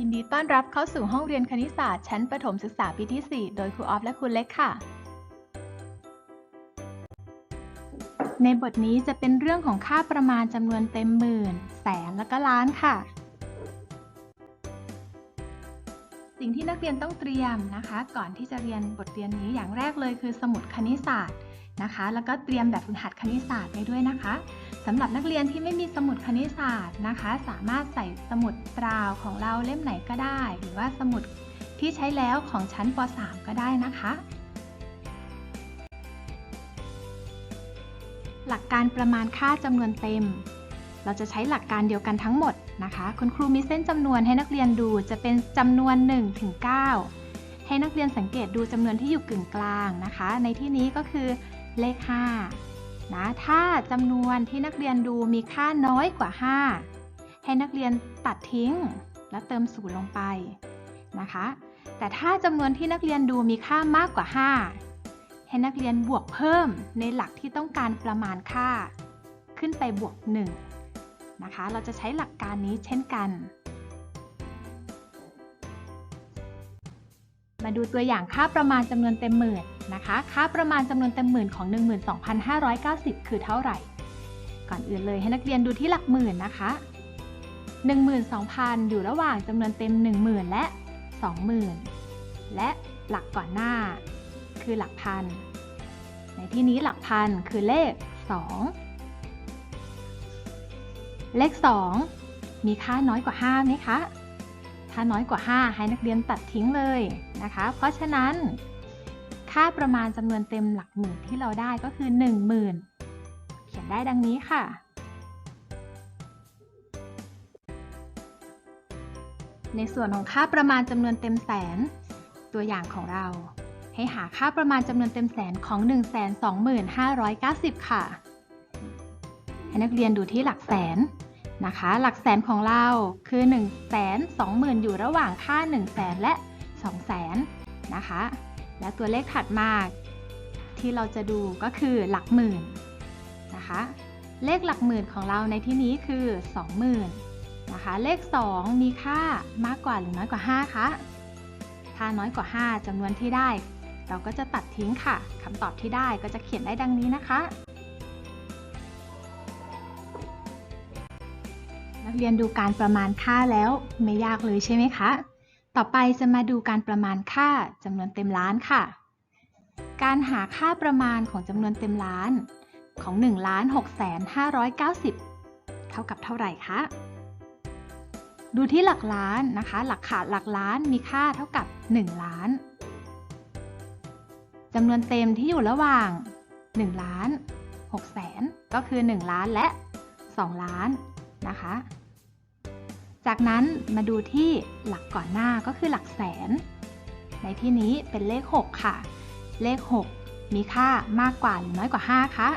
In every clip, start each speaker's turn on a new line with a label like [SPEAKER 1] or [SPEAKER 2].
[SPEAKER 1] ยินดีต้อนรับเข้าสู่ห้องเรียนคณิตศาสตร์ชั้นประถมศึกษาปีที่ 4 โดยครูออฟและครูเล็กค่ะ ในบทนี้จะเป็นเรื่องของค่าประมาณจำนวนเต็มหมื่น แสนและก็ล้านค่ะ สิ่งที่นักเรียนต้องเตรียมนะคะ ก่อนที่จะเรียนบทเรียนนี้อย่างแรกเลยคือสมุดคณิตศาสตร์ นะคะ แล้วก็เตรียมแบบฝึกหัดคณิตศาสตร์ไปด้วยนะคะสำหรับนักเรียนที่ไม่มีสมุดคณิตศาสตร์นะคะ สามารถใส่สมุดเปล่าของเราเล่มไหนก็ได้ หรือว่าสมุดที่ใช้แล้วของชั้นป .3 ก็ได้นะคะ หลักการประมาณค่าจำนวนเต็ม เราจะใช้หลักการเดียวกันทั้งหมดนะคะ คุณครูมีเส้นจำนวนให้นักเรียนดูจะเป็นจำนวน1ถึง9ให้นักเรียนสังเกตดูจำนวนที่อยู่กึ่งกลางนะคะ ในที่นี้ก็คือ เลข 5 นะ ถ้าจำนวนที่นักเรียนดูมีค่าน้อยกว่า 5 ให้นักเรียนตัดทิ้ง แล้วเติมศูนย์ลงไปนะคะ แต่ถ้าจำนวนที่นักเรียนดูมีค่ามากกว่า 5 ให้นักเรียนบวกเพิ่มในหลักที่ต้องการประมาณค่า ขึ้นไปบวก 1 นะคะ เราจะใช้หลักการนี้เช่นกัน มาดูตัวอย่างค่าประมาณจำนวนเต็มหมื่นนะคะ ค่าประมาณจำนวนเต็มหมื่นของ 12,590 คือเท่าไหร่ ก่อนอื่นเลยให้นักเรียนดูที่หลักหมื่นนะคะ 12,000 อยู่ระหว่างจำนวนเต็ม 10,000 และ 20,000 และหลักก่อนหน้า คือหลักพัน ในที่นี้หลักพันคือเลข 2 เลข 2 มีค่าน้อยกว่า 5 ไหมคะ ถ้าน้อยกว่า 5 ให้นักเรียนตัดทิ้งเลยนะคะ เพราะฉะนั้น ค่าประมาณจำนวนเต็มหลักหมื่นที่เราได้ก็คือ 10,000 เขียนได้ดังนี้ค่ะ ในส่วนของค่าประมาณจำนวนเต็มแสน ตัวอย่างของเรา ให้หาค่าประมาณจำนวนเต็มแสนของ 125,590 ค่ะ ให้นักเรียนดูที่หลักแสน นะคะ หลักแสนของเราคือ 1 2 0 0 0 0 อยู่ระหว่างค่า 1 0 0 0 0แและ 2 0 0 0 0นะคะ และตัวเลขถัดมาที่เราจะดูก็คือหลักหมื่นนะคะ เลขหลักหมื่นของเราในที่นี้คือ 20,000นะคะ เลข 2 มีค่ามากกว่าหรือน้อยกว่า 5 คะ ถ้าน้อยกว่า 5จำนวนที่ได้ เราก็จะตัดทิ้งค่ะคำตอบที่ได้ก็จะเขียนได้ดังนี้นะคะ เรียนดูการประมาณค่าแล้ว ไม่ยากเลยใช่ไหมคะ ต่อไปจะมาดูการประมาณค่าจำนวนเต็มล้านค่ะ การหาค่าประมาณของจำนวนเต็มล้านของ1ล้าน6แสน590 เท่ากับเท่าไหร่คะ ดูที่หลักล้านนะคะ หลักขาดหลักล้านมีค่าเท่ากับ 1 ล้านจำนวนเต็มที่อยู่ระหว่าง 1 ล้าน6แสนก็คือ 1 ล้านและ 2 ล้านนะคะ จากนั้นมาดูที่หลักก่อนหน้าก็คือหลักแสน ในที่นี้เป็นเลข 6 ค่ะ เลข 6 มีค่ามากกว่าหรือน้อยกว่า 5 คะ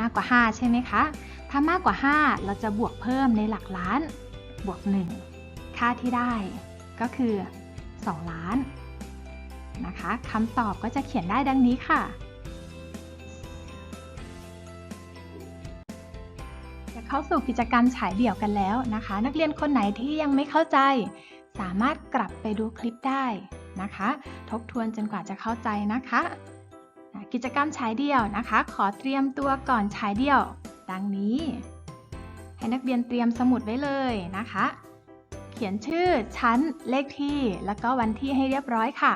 [SPEAKER 1] มากกว่า 5 ใช่ไหมคะ ถ้ามากกว่า 5 เราจะบวกเพิ่มในหลักล้าน บวก 1 ค่าที่ได้ก็คือ 2 ล้านนะคะคำตอบก็จะเขียนได้ดังนี้ค่ะ เข้าสู่กิจกรรมฉายเดี่ยวกันแล้วนะคะ นักเรียนคนไหนที่ยังไม่เข้าใจ สามารถกลับไปดูคลิปได้นะคะ ทบทวนจนกว่าจะเข้าใจนะคะกิจกรรมฉายเดี่ยวนะคะ ขอเตรียมตัวก่อนฉายเดี่ยว ดังนี้ ให้นักเรียนเตรียมสมุดไว้เลยนะคะ เขียนชื่อชั้นเลขที่ แล้วก็วันที่ให้เรียบร้อยค่ะ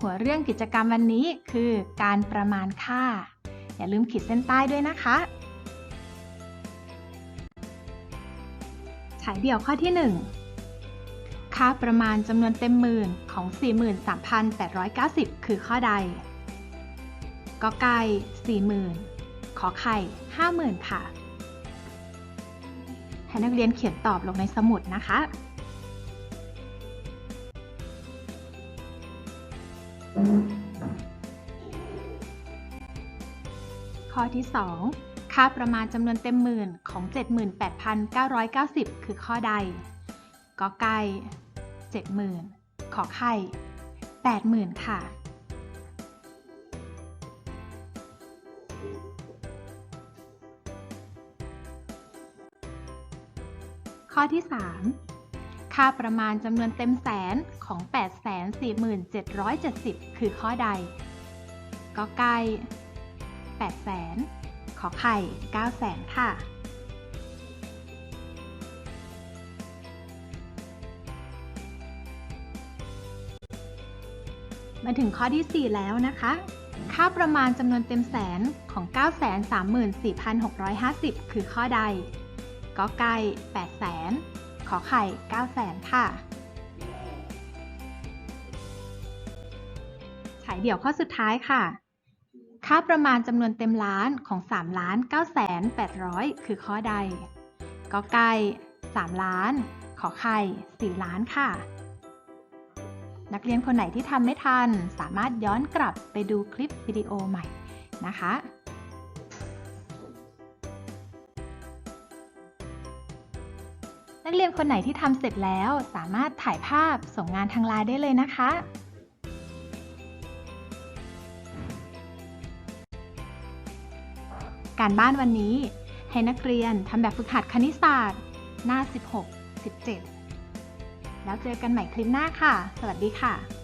[SPEAKER 1] หัวเรื่องกิจกรรมวันนี้คือการประมาณค่า อย่าลืมขีดเส้นใต้ด้วยนะคะายเดี่ยวข้อที่ 1 ค่าประมาณจำนวนเต็มหมื่นของ 43,890 คือข้อใดกไก่40,000 ขอไข่ 50,000 ค่ะ ให้นักเรียนเขียนตอบลงในสมุดนะคะข้อที่ 2 ค่าประมาณจำนวนเต็มหมื่นของ 78,990 คือข้อใดกอไก่70,000 ขอไข่ 80,000 ค่ะ ข้อที่ 3 ค่าประมาณจำนวนเต็มแสนของ 847,770 คือข้อใดกอไก่8แสน ขอไข่9แสนค่ะ มาถึงข้อที่ 4 แล้วนะคะ ค่าประมาณจำนวนเต็มแสนของ 934,650 คือข้อใดกไก่8แสนขอไข่9แสนค่ะฉายเดี่ยวข้อสุดท้ายค่ะ ค่าประมาณจำนวนเต็มล้านของ3ล้าน9แสน800 คือข้อใดกไก่3ล้าน ขอไข่4ล้านค่ะ นักเรียนคนไหนที่ทำไม่ทัน สามารถย้อนกลับไปดูคลิปวิดีโอใหม่นะคะนักเรียนคนไหนที่ทำเสร็จแล้วสามารถถ่ายภาพส่งงานทางไลน์ได้เลยนะคะ การบ้านวันนี้ ให้นักเรียนทำแบบฝึกหัดคณิตศาสตร์ หน้า 16 17 แล้วเจอกันใหม่คลิปหน้าค่ะ สวัสดีค่ะ